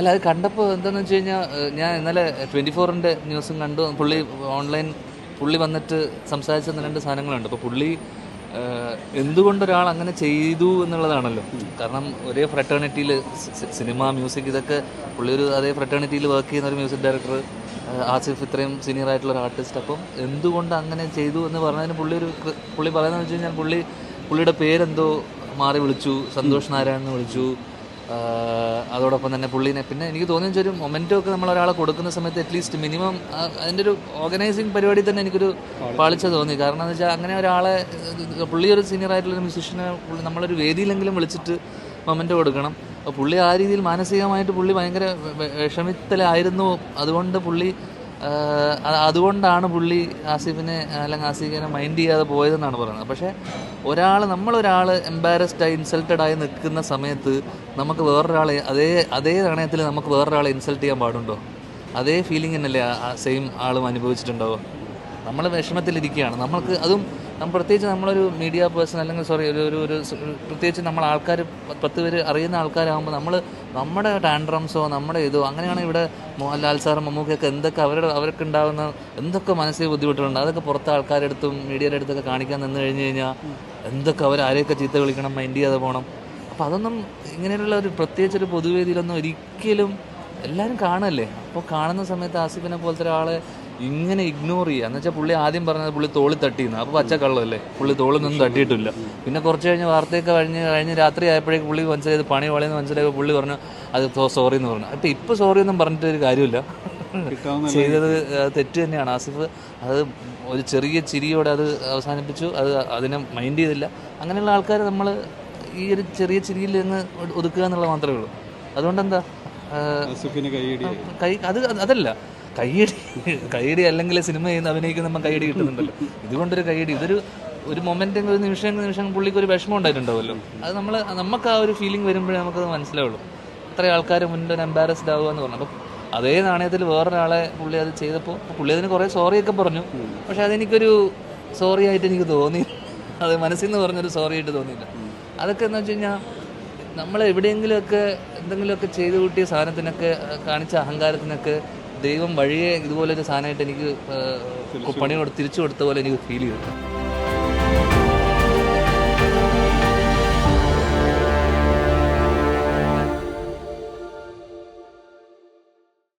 അല്ല അത് കണ്ടപ്പോൾ എന്താണെന്ന് വെച്ച് കഴിഞ്ഞാൽ ഞാൻ ഇന്നലെ ട്വന്റി ഫോറിന്റെ ന്യൂസും കണ്ടു. പുള്ളി ഓൺലൈൻ പുള്ളി വന്നിട്ട് സംസാരിച്ച രണ്ട് സാധനങ്ങളുണ്ട്. അപ്പോൾ പുള്ളി എന്തുകൊണ്ടൊരാൾ അങ്ങനെ ചെയ്തു എന്നുള്ളതാണല്ലോ. കാരണം ഒരേ ഫ്രട്ടേണിറ്റിയിൽ സിനിമ മ്യൂസിക് ഇതൊക്കെ പുള്ളി ഒരു അതേ ഫ്രട്ടേണിറ്റിയിൽ വർക്ക് ചെയ്യുന്ന ഒരു മ്യൂസിക് ഡയറക്ടർ ആസിഫ് ഇത്രയും സീനിയർ ആയിട്ടുള്ള ഒരു ആർട്ടിസ്റ്റ് അപ്പം എന്തുകൊണ്ട് അങ്ങനെ ചെയ്തു എന്ന് പറഞ്ഞതിന് പുള്ളി ഒരു പുള്ളി പറയുന്നതെന്ന് വെച്ച് കഴിഞ്ഞാൽ പുള്ളി പുള്ളിയുടെ പേരെന്തോ മാറി വിളിച്ചു. സന്തോഷ് നാരായണെന്ന് വിളിച്ചു. അതോടൊപ്പം തന്നെ പുള്ളീനെ. പിന്നെ എനിക്ക് തോന്നിയ ഒരു മൊമെന്റോ ഒക്കെ നമ്മൾ ഒരാളെ കൊടുക്കുന്ന സമയത്ത് അറ്റ്ലീസ്റ്റ് മിനിമം അതിന്റെ ഒരു ഓർഗനൈസിങ് പരിപാടി തന്നെ എനിക്കൊരു പാളിച്ച തോന്നി. കാരണം എന്ന് വെച്ചാൽ അങ്ങനെ ഒരാളെ പുള്ളി ഒരു സീനിയർ ആയിട്ടുള്ള മ്യൂസിഷ്യനെ നമ്മളൊരു വേദിയിലെങ്കിലും വിളിച്ചിട്ട് മൊമെന്റോ കൊടുക്കണം. അപ്പോൾ പുള്ളി ആ രീതിയിൽ മാനസികമായിട്ട് പുള്ളി ഭയങ്കര വിഷമിത്തലായിരുന്നു. അതുകൊണ്ട് പുള്ളി അതുകൊണ്ടാണ് പുള്ളി ആസിഫിനെ അല്ലെങ്കിൽ ആസിഫിനെ മൈൻഡ് ചെയ്യാതെ പോയതെന്നാണ് പറയുന്നത്. പക്ഷേ ഒരാൾ നമ്മളൊരാൾ എംബാരസ്ഡ് ആയി ഇൻസൾട്ടഡ് ആയി നിൽക്കുന്ന സമയത്ത് നമുക്ക് വേറൊരാളെ അതേ അതേ നാണയത്തിൽ നമുക്ക് വേറൊരാളെ ഇൻസൾട്ട് ചെയ്യാൻ പാടുണ്ടോ? അതേ ഫീലിംഗ് തന്നെയല്ലേ സെയിം ആളും അനുഭവിച്ചിട്ടുണ്ടാവുക. നമ്മൾ വിഷമത്തിലിരിക്കുകയാണ്. നമ്മൾക്ക് അതും നമ്മൾ പ്രത്യേകിച്ച് നമ്മളൊരു മീഡിയ പേഴ്സൺ അല്ലെങ്കിൽ സോറി ഒരു ഒരു ഒരു പ്രത്യേകിച്ച് നമ്മൾ ആൾക്കാർ പത്ത് പേര് അറിയുന്ന ആൾക്കാരാകുമ്പോൾ നമ്മൾ നമ്മുടെ ടാൻഡ്രംസോ നമ്മുടെ ഇതോ അങ്ങനെയാണ് ഇവിടെ മോഹൻലാൽ സാറും മമ്മൂക്കയൊക്കെ എന്തൊക്കെ അവരുടെ അവർക്ക് ഉണ്ടാകുന്ന എന്തൊക്കെ മനസ്സിൽ ബുദ്ധിമുട്ടുണ്ട് അതൊക്കെ പുറത്തെ ആൾക്കാരെടുത്തും മീഡിയയുടെ അടുത്തൊക്കെ കാണിക്കാൻ നിന്ന് കഴിഞ്ഞ് കഴിഞ്ഞാൽ എന്തൊക്കെ അവർ ആരെയൊക്കെ ചീത്ത വിളിക്കണം മൈൻഡ് ചെയ്യാതെ പോകണം അപ്പോൾ അതൊന്നും ഇങ്ങനെയുള്ള ഒരു പ്രത്യേകിച്ച് ഒരു പൊതുവേദിയിലൊന്നും ഒരിക്കലും എല്ലാവരും കാണല്ലേ? അപ്പോൾ കാണുന്ന സമയത്ത് ആസിഫിനെ പോലത്തെ ഒരാളെ ഇങ്ങനെ ഇഗ്നോർ ചെയ്യുക. എന്ന് വെച്ചാൽ പുള്ളി ആദ്യം പറഞ്ഞത് പുള്ളി തോളി തട്ടിയെന്ന്. അപ്പോൾ പച്ചക്കള്ളല്ലേ? പുള്ളി തോളിൽ തട്ടിയിട്ടില്ല. പിന്നെ കുറച്ച് കഴിഞ്ഞ് വാർത്തയൊക്കെ കഴിഞ്ഞ് കഴിഞ്ഞ് രാത്രി ആയപ്പോഴേക്ക് പുള്ളി മനസ്സിലായത് പണി വളയെന്ന് മനസ്സിലായപ്പോൾ പുള്ളി പറഞ്ഞു അത് സോറി എന്ന് പറഞ്ഞു. അപ്പോൾ ഇപ്പോൾ സോറി ഒന്നും പറഞ്ഞിട്ട് ഒരു കാര്യമില്ല. ചെയ്തത് തെറ്റ് തന്നെയാണ്. ആസിഫ് അത് ഒരു ചെറിയ ചിരിയോടെ അത് അവസാനിപ്പിച്ചു. അത് അതിനെ മൈൻഡ് ചെയ്തില്ല. അങ്ങനെയുള്ള ആൾക്കാർ നമ്മൾ ഈ ഒരു ചെറിയ ചിരിയിൽ നിന്ന് ഒതുക്കുക എന്നുള്ളത് മാത്രമേ ഉള്ളൂ. അതുകൊണ്ട് എന്താ കൈ അത് അതല്ല. കൈയടി കൈയടി അല്ലെങ്കിൽ സിനിമ ചെയ്യുന്ന അഭിനയിക്കുന്ന നമ്മൾ കൈയടി കിട്ടുന്നുണ്ടല്ലോ. ഇതുകൊണ്ടൊരു കൈയടി ഇതൊരു ഒരു മൊമെന്റ് ഒരു നിമിഷം നിമിഷം പുള്ളിക്ക് ഒരു വിഷമം ഉണ്ടായിട്ടുണ്ടാവുമല്ലോ. അത് നമ്മൾ നമുക്ക് ആ ഒരു ഫീലിംഗ് വരുമ്പോഴേ നമുക്കത് മനസ്സിലാവുള്ളൂ. ഇത്രയും ആൾക്കാർ മുന്നിൽ ഒരു എംബാരസ്ഡ് ആവുക എന്ന് പറഞ്ഞു. അപ്പം അതേ നാണയത്തിൽ വേറൊരാളെ പുള്ളി അത് ചെയ്തപ്പോൾ പുള്ളി അതിന് കുറേ സോറിയൊക്കെ പറഞ്ഞു. പക്ഷെ അതെനിക്കൊരു സോറി ആയിട്ട് എനിക്ക് തോന്നി. അത് മനസ്സിൽ നിന്ന് പറഞ്ഞൊരു സോറി ആയിട്ട് തോന്നിയില്ല. അതൊക്കെ എന്ന് വെച്ച് കഴിഞ്ഞാൽ നമ്മൾ എവിടെയെങ്കിലുമൊക്കെ എന്തെങ്കിലുമൊക്കെ ചെയ്തു കൂട്ടിയ സാധനത്തിനൊക്കെ കാണിച്ച അഹങ്കാരത്തിനൊക്കെ ദൈവം വഴിയെ ഇതുപോലൊരു സാധനമായിട്ട് എനിക്ക് പണി തിരിച്ചു കൊടുത്ത പോലെ എനിക്ക് ഫീൽ ചെയ്തു.